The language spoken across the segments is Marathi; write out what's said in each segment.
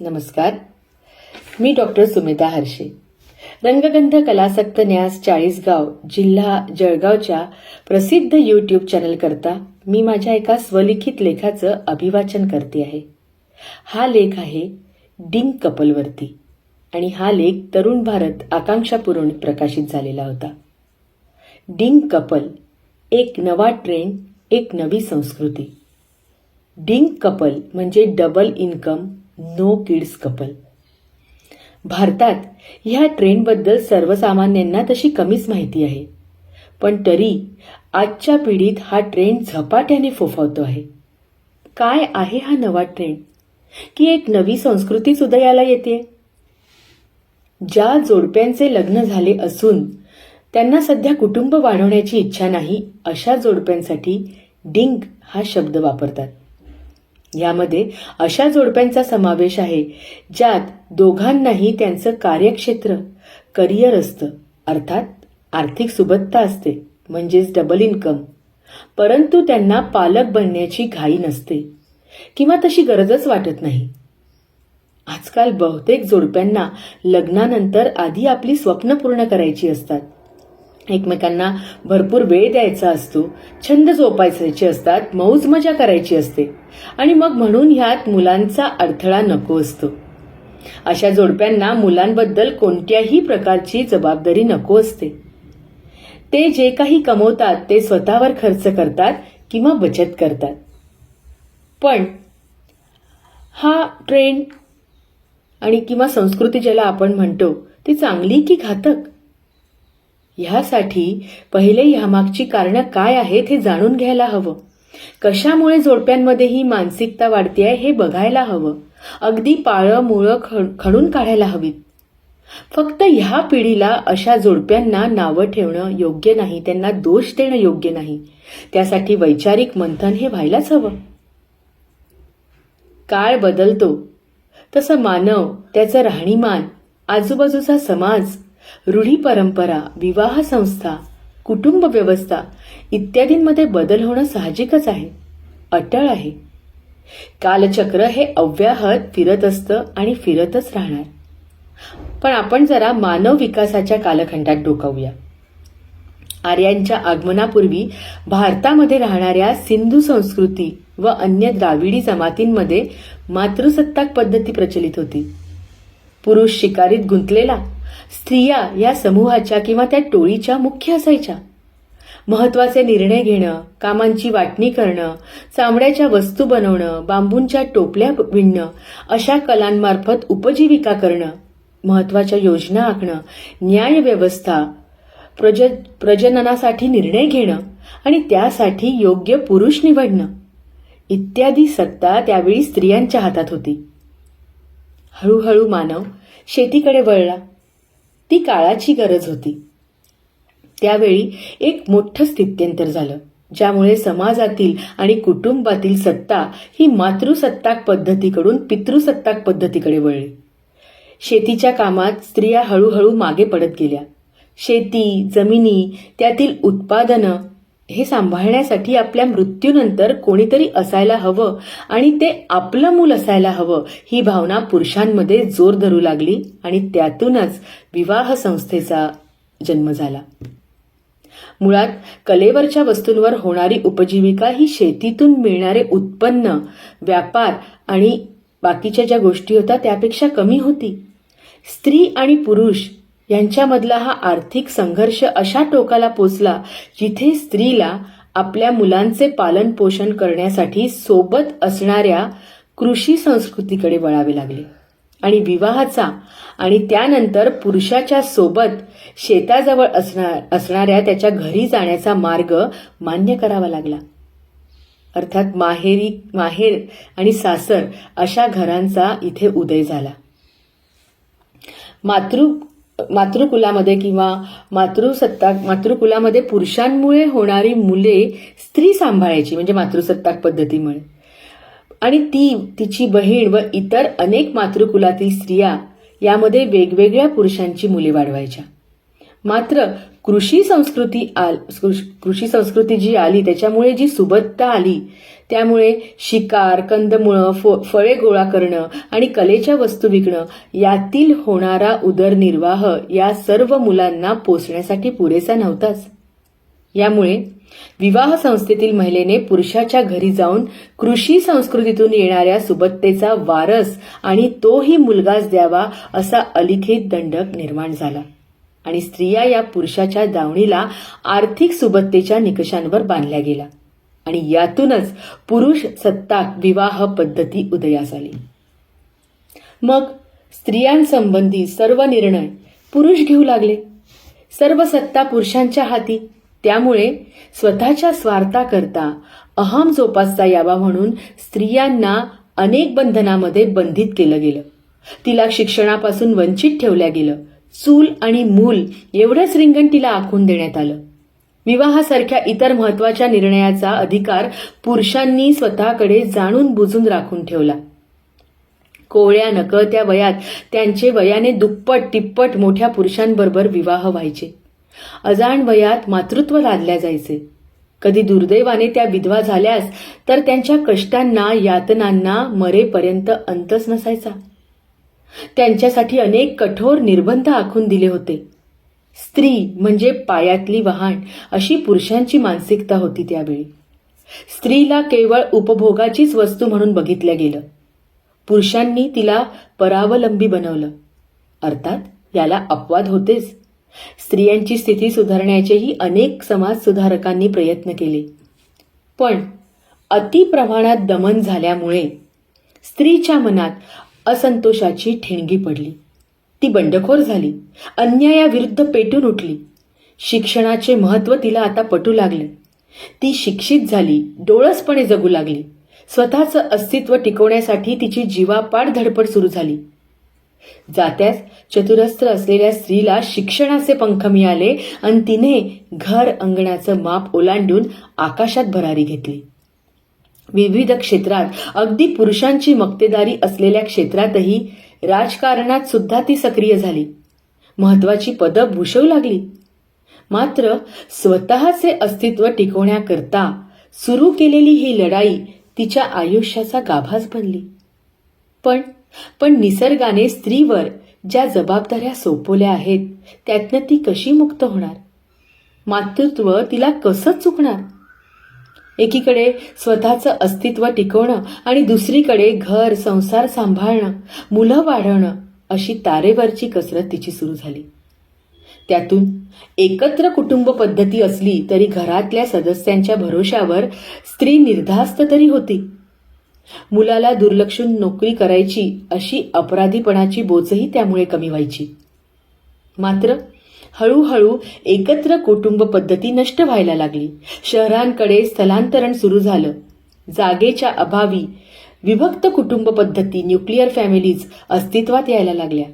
नमस्कार. मी डॉक्टर सुमिता हर्षे. रंगगंध कलासक्त न्यास चाळीसगाव जिल्हा जळगावच्या प्रसिद्ध यूट्यूब चॅनल करता मी माझ्या एका स्वलिखित लेखाचं अभिवाचन करते आहे. हा लेख आहे डिंग कपलवरती आणि हा लेख तरुण भारत आकांक्षा प्रकाशित झालेला होता. डिंग कपल एक नवा ट्रेंड एक नवी संस्कृती. डिंग कपल म्हणजे double income no kids couple भारतात ह्या ट्रेंडबद्दल सर्वसामान्यांना तशी कमीच माहिती आहे. पण तरी आजच्या पिढीत हा ट्रेंड झपाट्याने फोफावतो आहे. काय आहे हा नवा ट्रेंड की एक नवी संस्कृतीच उदयाला येते ज्या जोडप्यांचे लग्न झाले असून त्यांना सध्या कुटुंब वाढवण्याची इच्छा नाही अशा जोडप्यांसाठी डिंग हा शब्द वापरतात. यामध्ये अशा जोडप्यांचा समावेश आहे ज्यात दोघांनाही त्यांचं कार्यक्षेत्र करिअर असतं. अर्थात आर्थिक सुबत्ता असते म्हणजेच डबल इन्कम परंतु त्यांना पालक बनण्याची घाई नसते किंवा तशी गरजच वाटत नाही. आजकाल बहुतेक जोडप्यांना लग्नानंतर आधी आपली स्वप्न पूर्ण करायची असतात. एकमेकांना भरपूर वेळ द्यायचा असतो छंद जोपासायचे असतात मौज मजा करायची असते. आणि मग म्हणून ह्यात मुलांचा अडथळा नको असतो. अशा जोडप्यांना मुलांबद्दल कोणत्याही प्रकारची जबाबदारी नको असते. ते जे काही कमवतात ते स्वतःवर खर्च करतात किंवा बचत करतात. पण हा ट्रेंड आणि किंवा संस्कृती ज्याला आपण म्हणतो ती चांगली की घातक? ह्यासाठी पहिले ह्यामागची कारणं काय आहेत हे जाणून घ्यायला हवं. कशामुळे जोडप्यांमध्ये ही मानसिकता वाढते आहे हे बघायला हवं. अगदी पाळं मुळं खण खणून काढायला हवीत. फक्त ह्या पिढीला अशा जोडप्यांना नावं ठेवणं योग्य नाही त्यांना दोष देणं योग्य नाही. त्यासाठी वैचारिक मंथन हे व्हायलाच हवं. काळ बदलतो. तसं मानव त्याचं राहणीमान आजूबाजूचा समाज रूढी परंपरा विवाह संस्था कुटुंब व्यवस्था इत्यादींमध्ये बदल होणं साहजिकच आहे. अटळ आहे. कालचक्र हे अव्याहत फिरत असतं आणि फिरतच राहणार. पण आपण जरा मानव विकासाच्या कालखंडात डोकावूया. आर्यांच्या आगमनापूर्वी भारतामध्ये राहणाऱ्या सिंधू संस्कृती व अन्य द्राविडी जमातींमध्ये मातृसत्ताक पद्धती प्रचलित होती. पुरुष शिकारीत गुंतलेला स्त्रिया या समूहाच्या किंवा त्या टोळीच्या मुख्य असायच्या. महत्त्वाचे निर्णय घेणं कामांची वाटणी करणं चामड्याच्या वस्तू बनवणं बांबूंच्या टोपल्या विणणं अशा कलांमार्फत उपजीविका करणं महत्त्वाच्या योजना आखणं न्यायव्यवस्था प्रज प्रजननासाठी निर्णय घेणं आणि त्यासाठी योग्य पुरुष निवडणं. इत्यादी सत्ता त्यावेळी स्त्रियांच्या हातात होती. हळूहळू मानव शेतीकडे वळला. ती काळाची गरज होती. त्यावेळी एक मोठं स्थित्यंतर झालं ज्यामुळे समाजातील आणि कुटुंबातील सत्ता ही मातृसत्ताक पद्धतीकडून पितृसत्ताक पद्धतीकडे वळली. शेतीच्या कामात स्त्रिया हळूहळू मागे पडत गेल्या. शेती जमिनी त्यातील उत्पादनं हे सांभाळण्यासाठी आपल्या मृत्यूनंतर कोणीतरी असायला हवं आणि ते आपलं मूल असायला हवं ही भावना पुरुषांमध्ये जोर धरू लागली आणि त्यातूनच विवाह संस्थेचा जन्म झाला. मुळात कलेवरच्या वस्तूंवर होणारी उपजीविका ही शेतीतून मिळणारे उत्पन्न व्यापार आणि बाकीच्या ज्या गोष्टी होत्या त्यापेक्षा कमी होती. स्त्री आणि पुरुष यांच्यामधला हा आर्थिक संघर्ष अशा टोकाला पोचला जिथे स्त्रीला आपल्या मुलांचे पालन पोषण करण्यासाठी सोबत असणाऱ्या कृषी संस्कृतीकडे वळावे लागले. आणि विवाहाचा आणि त्यानंतर पुरुषाच्या सोबत शेताजवळ असणार असणाऱ्या त्याच्या घरी जाण्याचा मार्ग मान्य करावा लागला. अर्थात माहेरी माहेर आणि सासर अशा घरांचा इथे उदय झाला. मातृ मातृकुलामध्ये किंवा मातृसत्ताक मातृकुलामध्ये पुरुषांमुळे होणारी मुले स्त्री सांभाळायची म्हणजे मातृसत्ताक पद्धतीमुळे. आणि ती तिची बहीण व इतर अनेक मातृकुलातील स्त्रिया यामध्ये वेगवेगळ्या पुरुषांची मुले वाढवायच्या. मात्र कृषी संस्कृती आल कृषी संस्कृती जी आली त्याच्यामुळे जी सुबत्ता आली त्यामुळे शिकार कंदमुळं फ फळे गोळा करणं आणि कलेच्या वस्तू विकणं यातील होणारा उदरनिर्वाह या सर्व मुलांना पोचण्यासाठी पुरेसा नव्हताच. यामुळे विवाह संस्थेतील महिलेने पुरुषाच्या घरी जाऊन कृषी संस्कृतीतून येणाऱ्या सुबत्तेचा वारस आणि तोही मुलगाच द्यावा असा अलिखित दंडक निर्माण झाला. आणि स्त्रिया या पुरुषाच्या दावणीला आर्थिक सुबत्तेच्या निकषांवर बांधल्या गेला आणि यातूनच पुरुष सत्ताक विवाह पद्धती उदयास आली. मग स्त्रियांसंबंधी सर्व निर्णय पुरुष घेऊ लागले. सर्व सत्ता पुरुषांच्या हाती. त्यामुळे स्वतःच्या स्वार्थाकरता अहम जोपासता यावा म्हणून स्त्रियांना अनेक बंधनामध्ये बंधित केलं गेलं. तिला शिक्षणापासून वंचित ठेवल्या गेलं. चूल आणि मूल एवढंच रिंगण तिला आखून देण्यात आलं. विवाहासारख्या इतर महत्त्वाच्या निर्णयाचा अधिकार पुरुषांनी स्वतःकडे जाणून बुजून राखून ठेवला. कोवळ्या नकळत्या वयात त्यांचे वयाने दुप्पट तिप्पट मोठ्या पुरुषांबरोबर विवाह व्हायचे. अजाण वयात मातृत्व लादल्या जायचे. कधी दुर्दैवाने त्या विधवा झाल्यास तर त्यांच्या कष्टांना यातनांना मरेपर्यंत अंतच नसायचा. त्यांच्यासाठी अनेक कठोर निर्बंध आखून दिले होते. स्त्री म्हणजे पायातली वहाण अशी पुरुषांची मानसिकता होती त्यावेळी. स्त्रीला केवळ उपभोगाचीच वस्तू म्हणून बघितलं गेलं. पुरुषांनी तिला परावलंबी बनवलं. अर्थात याला अपवाद होतेच. स्त्रियांची स्थिती सुधारण्याचेही अनेक समाज सुधारकांनी प्रयत्न केले. पण अति प्रमाणात दमन झाल्यामुळे स्त्रीच्या मनात असंतोषाची ठिणगी पडली. ती बंडखोर झाली. अन्यायाविरुद्ध पेटून उठली. शिक्षणाचे महत्त्व तिला आता पटू लागले. ती शिक्षित झाली डोळसपणे जगू लागली. स्वतःचं अस्तित्व टिकवण्यासाठी तिची जीवापाड धडपड सुरू झाली. जात्याच चतुरस्त्र असलेल्या स्त्रीला शिक्षणाचे पंख मिळाले आणि तिने घर अंगणाचं माप ओलांडून आकाशात भरारी घेतली. विविध क्षेत्रात अगदी पुरुषांची मक्तेदारी असलेल्या क्षेत्रातही राजकारणात सुद्धा ती सक्रिय झाली. महत्वाची पदं भूषवू लागली. मात्र स्वतःचे अस्तित्व टिकवण्याकरता सुरू केलेली ही लढाई तिच्या आयुष्याचा गाभास बनली. पण पण निसर्गाने स्त्रीवर ज्या जबाबदाऱ्या सोपवल्या आहेत त्यातनं ती कशी मुक्त होणार? मातृत्व तिला कसं चुकणार? एकीकडे स्वतःचं अस्तित्व टिकवणं आणि दुसरीकडे घर संसार सांभाळणं मुलं वाढवणं अशी तारेवरची कसरत तिची सुरू झाली. त्यातून एकत्र कुटुंब पद्धती असली तरी घरातल्या सदस्यांच्या भरोशावर स्त्री निर्धास्त तरी होती. मुलाला दुर्लक्षून नोकरी करायची अशी अपराधीपणाची बोचही त्यामुळे कमी व्हायची. मात्र हळूहळू एकत्र कुटुंब पद्धती नष्ट व्हायला लागली. शहरांकडे स्थलांतरण सुरू झालं. जागेच्या अभावी विभक्त कुटुंब पद्धती न्यूक्लिअर फॅमिलीज अस्तित्वात यायला लागल्या.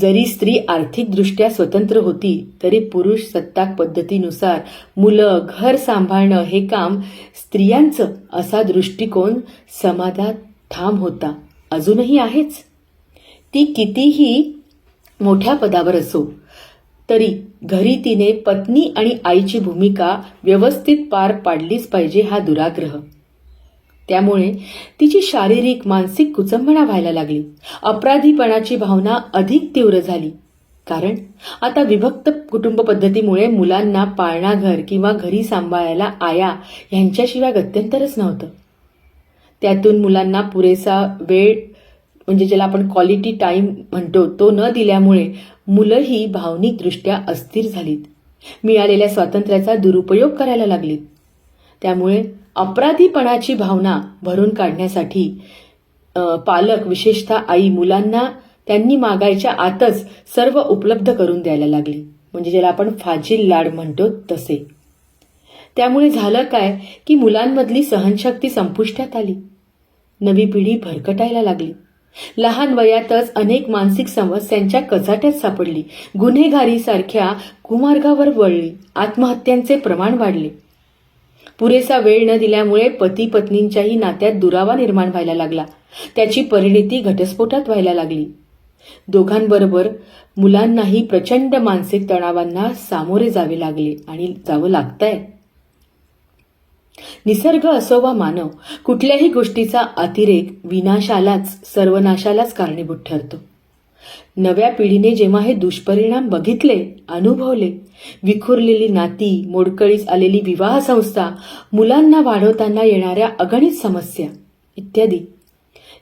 जरी स्त्री आर्थिकदृष्ट्या स्वतंत्र होती तरी पुरुष सत्ताक पद्धतीनुसार मुलं घर सांभाळणं हे काम स्त्रियांचं असा दृष्टिकोन समाजात ठाम होता. अजूनही आहेच. ती कितीही मोठ्या पदावर असो तरी घरी तिने पत्नी आणि आईची भूमिका व्यवस्थित पार पाडलीच पाहिजे हा दुराग्रह. त्यामुळे तिची शारीरिक मानसिक कुचंबणा व्हायला लागली. अपराधीपणाची भावना अधिक तीव्र झाली. कारण आता विभक्त कुटुंब पद्धतीमुळे मुलांना पाळणा घर किंवा घरी सांभाळायला आया यांच्याशिवाय गत्यंतरच नव्हतं. त्यातून मुलांना पुरेसा वेळ म्हणजे ज्याला आपण क्वालिटी टाईम म्हणतो तो न दिल्यामुळे मुलंही भावनिकदृष्ट्या अस्थिर झालीत. मिळालेल्या स्वातंत्र्याचा दुरुपयोग करायला लागलीत. त्यामुळे अपराधीपणाची भावना भरून काढण्यासाठी पालक विशेषतः आई मुलांना त्यांनी मागायच्या आतच सर्व उपलब्ध करून द्यायला लागली. म्हणजे ज्याला आपण फाजील लाड म्हणतो तसे. त्यामुळे झालं काय की मुलांमधली सहनशक्ती संपुष्टात आली. नवी पिढी भरकटायला लागली. लहान वयातच अनेक मानसिक समस्यांच्या कचाट्यात सापडली. गुन्हेगारीसारख्या कुमार्गावर वळली. आत्महत्यांचे प्रमाण वाढले. पुरेसा वेळ न दिल्यामुळे पती पत्नींच्याही नात्यात दुरावा निर्माण व्हायला लागला. त्याची परिणिती घटस्फोटात व्हायला लागली. दोघांबरोबर मुलांनाही प्रचंड मानसिक तणावांना सामोरे जावे लागले आणि जावं लागतंय. निसर्ग असो वा मानव कुठल्याही गोष्टीचा अतिरेक विनाशालाच सर्वनाशालाच कारणीभूत ठरतो. नव्या पिढीने जेव्हा हे दुष्परिणाम बघितले अनुभवले विखुरलेली नाती मोडकळीस आलेली विवाह संस्था मुलांना वाढवताना येणाऱ्या अगणित समस्या इत्यादी.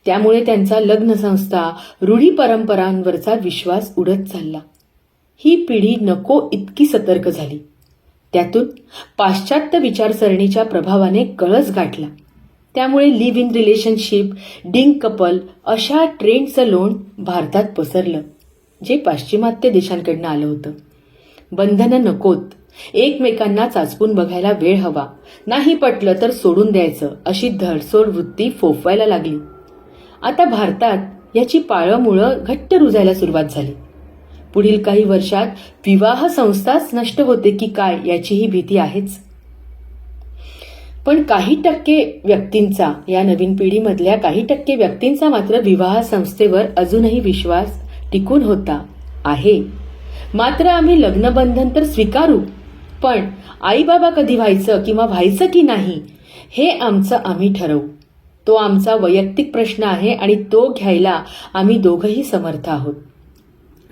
त्यामुळे त्यांचा लग्न संस्था रूढी परंपरांवरचा विश्वास उडत चालला. ही पिढी नको इतकी सतर्क झाली. त्यातून पाश्चात्य विचारसरणीच्या प्रभावाने कळस गाठला. त्यामुळे live in relationship DINK couple अशा ट्रेंडचं लोण भारतात पसरलं जे पाश्चिमात्य देशांकडनं आलं होतं. बंधनं नकोत. एकमेकांना चाचपून बघायला वेळ हवा. नाही पटलं तर सोडून द्यायचं अशी धडसोड वृत्ती फोफवायला लागली. आता भारतात याची पाळंमुळं घट्ट रुजायला सुरुवात झाली. पुढील काही वर्षात विवाह संस्थाच नष्ट होते की काय याचीही भीती आहेच. पण काही टक्के व्यक्तींचा या नवीन पिढीमधल्या काही टक्के व्यक्तींचा मात्र विवाह संस्थेवर अजूनही विश्वास टिकून होता आहे. मात्र आम्ही लग्नबंधन तर स्वीकारू पण आई बाबा कधी व्हायचं किंवा व्हायचं की नाही हे आमचं आम्ही ठरवू. तो आमचा वैयक्तिक प्रश्न आहे आणि तो घ्यायला आम्ही दोघंही समर्थ आहोत.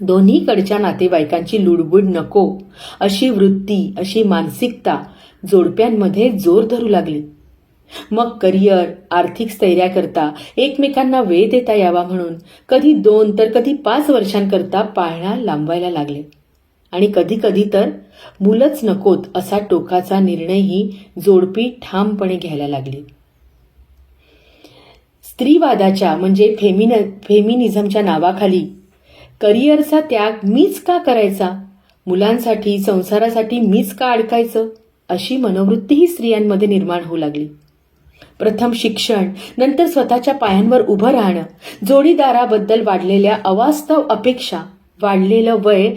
दोन्हीकडच्या नातेवाईकांची लुडबुड नको. अशी वृत्ती अशी मानसिकता जोडप्यांमध्ये जोर धरू लागली. मग करिअर आर्थिक स्थैर्याकरता एकमेकांना वेळ देता यावा म्हणून कधी दोन तर कधी पाच वर्षांकरता पाळणा लांबवायला लागले. आणि कधी कधी तर मुलंच नकोत असा टोकाचा निर्णयही जोडपी ठामपणे घ्यायला लागली. स्त्रीवादाच्या म्हणजे फेमिन फेमिनिझमच्या नावाखाली करिअरचा त्याग मीच का करायचा? मुलांसाठी संसारासाठी मीच का अडकायचं? अशी मनोवृत्तीही स्त्रियांमध्ये निर्माण होऊ लागली. प्रथम शिक्षण नंतर स्वतःच्या पायांवर उभं राहणं जोडीदाराबद्दल वाढलेल्या अवास्तव अपेक्षा वाढलेलं वय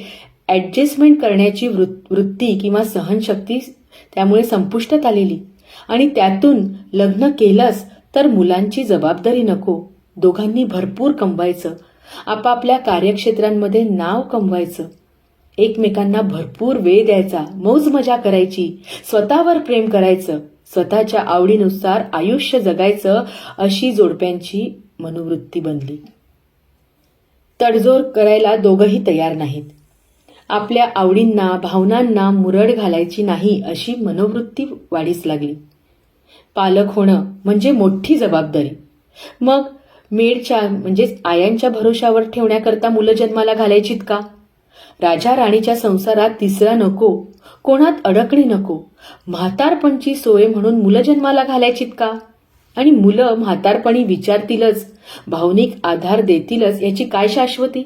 ॲडजस्टमेंट करण्याची वृ वृत्ती किंवा सहनशक्ती त्यामुळे संपुष्टात आलेली. आणि त्यातून लग्न केलंच तर मुलांची जबाबदारी नको. दोघांनी भरपूर कमवायचं. आपापल्या कार्यक्षेत्रांमध्ये नाव कमवायचं. एकमेकांना भरपूर वेळ द्यायचा मौज मजा करायची स्वतःवर प्रेम करायचं स्वतःच्या आवडीनुसार आयुष्य जगायचं अशी जोडप्यांची मनोवृत्ती बनली. तडजोड करायला दोघंही तयार नाहीत. आपल्या आवडींना भावनांना मुरड घालायची नाही अशी मनोवृत्ती वाढीस लागली. पालक होणं म्हणजे मोठी जबाबदारी. मग मेडच्या म्हणजेच आयांच्या भरोशावर ठेवण्याकरता मुलं जन्माला घालायचीत का? राजा राणीच्या संसारात तिसरा नको कोणात अडकणी नको. म्हातारपणची सोय म्हणून मुलं जन्माला घालायचीत का? आणि मुलं म्हातारपणी विचारतीलच भावनिक आधार देतीलच याची काय शाश्वती?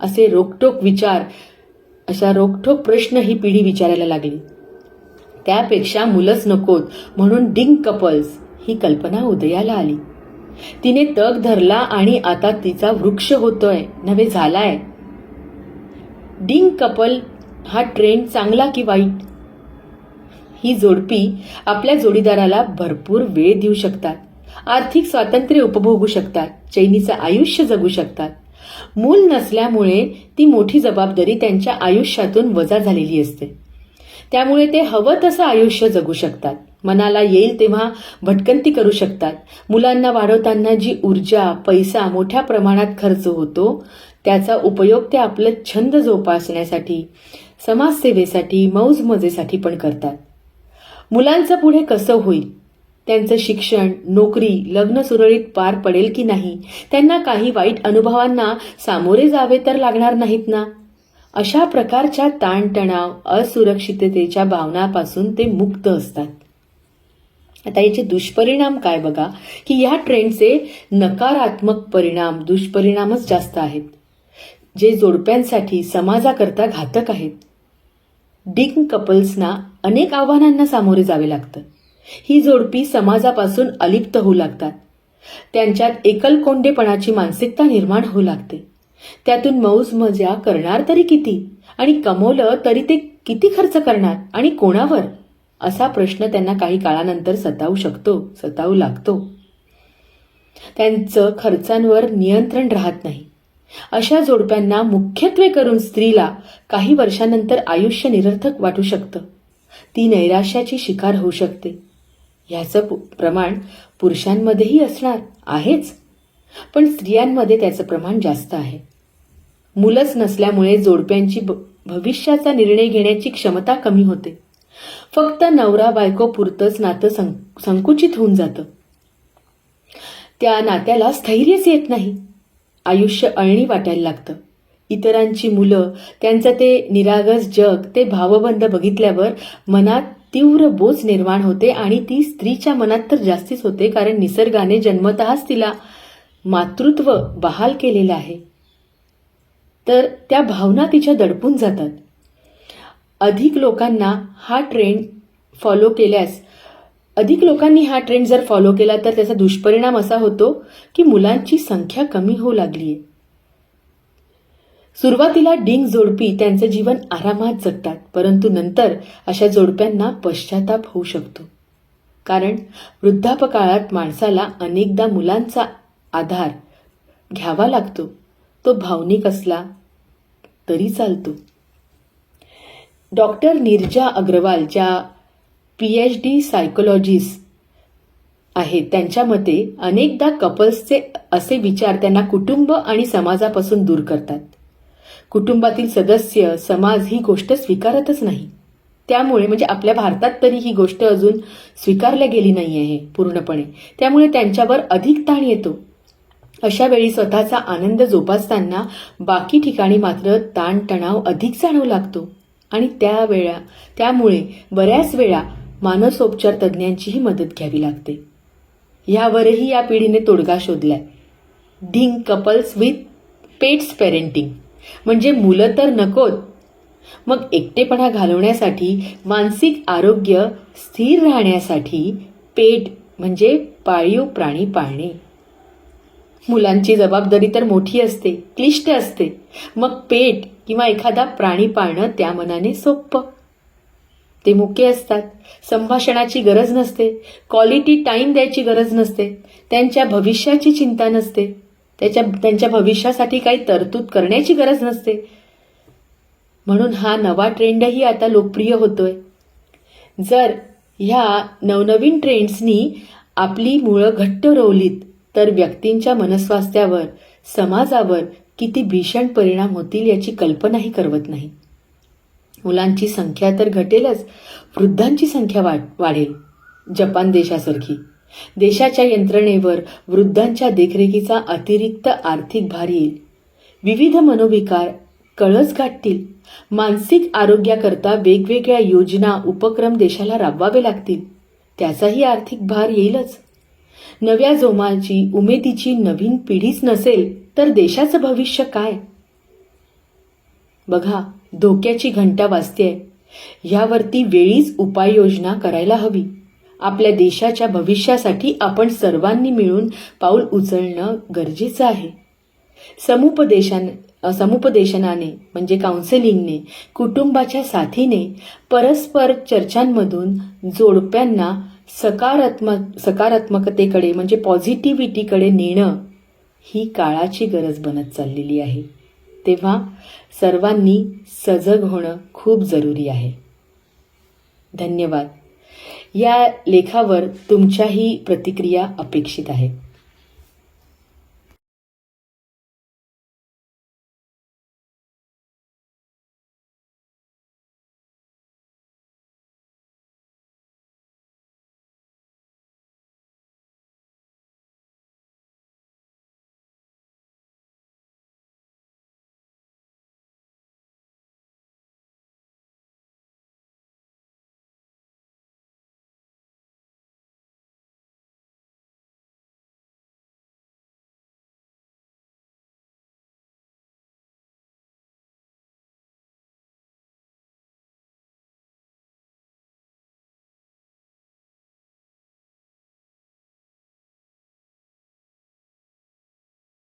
असे रोखटोक विचार अशा रोखटोक प्रश्न ही पिढी विचारायला लागली. त्यापेक्षा मुलंच नकोत म्हणून डिंग कपल्स ही कल्पना उदयाला आली. तिने तग धरला आणि आता तिचा वृक्ष होतोय नव्हे झालाय. डिंग कपल हा ट्रेंड चांगला की वाईट? ही जोडपी आपल्या जोडीदाराला भरपूर वेळ देऊ शकतात आर्थिक स्वातंत्र्य उपभोगू शकतात चैनीचं आयुष्य जगू शकतात. मूल नसल्यामुळे ती मोठी जबाबदारी त्यांच्या आयुष्यातून वजा झालेली असते. त्यामुळे ते हवं तसं आयुष्य जगू शकतात. मनाला येईल तेव्हा भटकंती करू शकतात. मुलांना वाढवताना जी ऊर्जा पैसा मोठ्या प्रमाणात खर्च होतो त्याचा उपयोग ते आपलं छंद जोपासण्यासाठी समाजसेवेसाठी मौज मजेसाठी पण करतात. मुलांचं पुढे कसं होईल? त्यांचं शिक्षण नोकरी लग्न सुरळीत पार पडेल की नाही? त्यांना काही वाईट अनुभवांना सामोरे जावे तर लागणार नाहीत ना? अशा प्रकारच्या ताणतणाव असुरक्षिततेच्या भावनापासून ते मुक्त असतात. आता याचे दुष्परिणाम काय बघा? की या ट्रेंडचे नकारात्मक परिणाम दुष्परिणामच जास्त आहेत. जे जोडप्यांसाठी समाजाकरता घातक आहेत. डिंग कपल्सना अनेक आव्हानांना सामोरे जावे लागतं. ही जोडपी समाजापासून अलिप्त होऊ लागतात. त्यांच्यात एकलकोंडेपणाची मानसिकता निर्माण होऊ लागते. त्यातून मौज मजा करणार तरी किती? आणि कमवलं तरी ते किती खर्च करणार? आणि कोणावर? असा प्रश्न त्यांना काही काळानंतर सतावू शकतो सतावू लागतो. त्यांचं खर्चांवर नियंत्रण राहत नाही. अशा जोडप्यांना मुख्यत्वे करून स्त्रीला काही वर्षानंतर आयुष्य निरर्थक वाटू शकतं. ती नैराश्याची शिकार होऊ शकते. ह्याचं पु- प्रमाण पुरुषांमध्येही असणार आहेच. पण स्त्रियांमध्ये त्याचं प्रमाण जास्त आहे. मुलंच नसल्यामुळे जोडप्यांची भ- भविष्याचा निर्णय घेण्याची क्षमता कमी होते. फक्त नवरा बायको पुरतंच नातं सं- संकुचित होऊन जातं. त्या नात्याला स्थैर्यच येत नाही. आयुष्य अळणी वाटायला लागतं. इतरांची मुलं त्यांचं ते निरागस जग ते भावबंध बघितल्यावर मनात तीव्र बोज निर्माण होते आणि ती स्त्रीच्या मनात तर जास्तीच होते कारण निसर्गाने जन्मतःच तिला मातृत्व बहाल केलेलं आहे. तर त्या भावना तिच्या दडपून जातात. अधिक लोकांना हा ट्रेंड फॉलो केल्यास अधिक लोकांनी हा ट्रेंड जर फॉलो केला तर त्याचा दुष्परिणाम असा होतो की मुलांची संख्या कमी होऊ लागली आहे सुरुवातीला डिंग जोडपी त्यांचं जीवन आरामात जगतात परंतु नंतर अशा जोडप्यांना पश्चाताप होऊ शकतो. कारण वृद्धापकाळात माणसाला अनेकदा मुलांचा आधार घ्यावा लागतो. तो भावनिक असला तरी चालतो. डॉक्टर निर्जा अग्रवाल ज्या पी एच डी सायकोलॉजिस्ट आहेत त्यांच्या मते अनेकदा कपल्सचे असे विचार त्यांना कुटुंब आणि समाजापासून दूर करतात. कुटुंबातील सदस्य समाज ही गोष्ट स्वीकारतच नाही. त्यामुळे म्हणजे आपल्या भारतात तरी ही गोष्ट अजून स्वीकारल्या गेली नाही आहे पूर्णपणे. त्यामुळे त्यांच्यावर अधिक ताण येतो. अशा वेळी स्वतःचा आनंद जोपासताना बाकी ठिकाणी मात्र ताणतणाव अधिक जाणवू लागतो. आणि त्या वेळा त्यामुळे बऱ्याच वेळा मानसोपचार तज्ज्ञांचीही मदत घ्यावी लागते. यावरही या पिढीने तोडगा शोधलाय. DINK couples with pets parenting. म्हणजे मुलं तर नकोत. मग एकटेपणा घालवण्यासाठी मानसिक आरोग्य स्थिर राहण्यासाठी पेट म्हणजे पाळीव प्राणी पाळणे. मुलांची जबाबदारी तर मोठी असते क्लिष्ट असते. मग पेट किंवा एखादा प्राणी पाळणं त्या मनाने सोपं ते मुके असतात. संभाषणाची गरज नसते. क्वालिटी टाईम द्यायची गरज नसते. त्यांच्या भविष्याची चिंता नसते. त्याच्या त्यांच्या भविष्यासाठी काही तरतूद करण्याची गरज नसते. म्हणून हा नवा ट्रेंडही आता लोकप्रिय होतोय. जर ह्या नवनवीन ट्रेंड्सनी आपली मुळं घट्ट रोवलीत तर व्यक्तींच्या मनस्वास्थ्यावर समाजावर किती भीषण परिणाम होतील याची कल्पनाही करवत नाही. मुलांची संख्या तर घटेलच वृद्धांची संख्या वाढ वाढेल जपान देशासारखी. देशाच्या यंत्रणेवर वृद्धांच्या देखरेखीचा अतिरिक्त आर्थिक भार येईल. विविध मनोविकार कळस गाठतील. मानसिक आरोग्याकरता वेगवेगळ्या योजना उपक्रम देशाला राबवावे लागतील. त्याचाही आर्थिक भार येईलच. नव्या जोमाची उमेदीची नवीन पिढीच नसेल तर देशाचं भविष्य काय? बघा धोक्याची घंटा वाजते यावरती वेळीच उपाययोजना करायला हवी. आपल्या देशाच्या भविष्यासाठी आपण सर्वांनी मिळून पाऊल उचलणं गरजेचं आहे. समुपदेशान समुपदेशनाने म्हणजे काउन्सिलिंगने कुटुंबाच्या साथीने परस्पर चर्चांमधून जोडप्यांना सकारात्मक सकारात्मकतेकडे म्हणजे पॉझिटिव्हिटीकडे नेणं ही काळाची गरज बनत चाललेली आहे. तेव्हा सर्वांनी सजग होणं खूप जरुरी आहे. धन्यवाद. या लेखावर तुमच्याही प्रतिक्रिया अपेक्षित आहे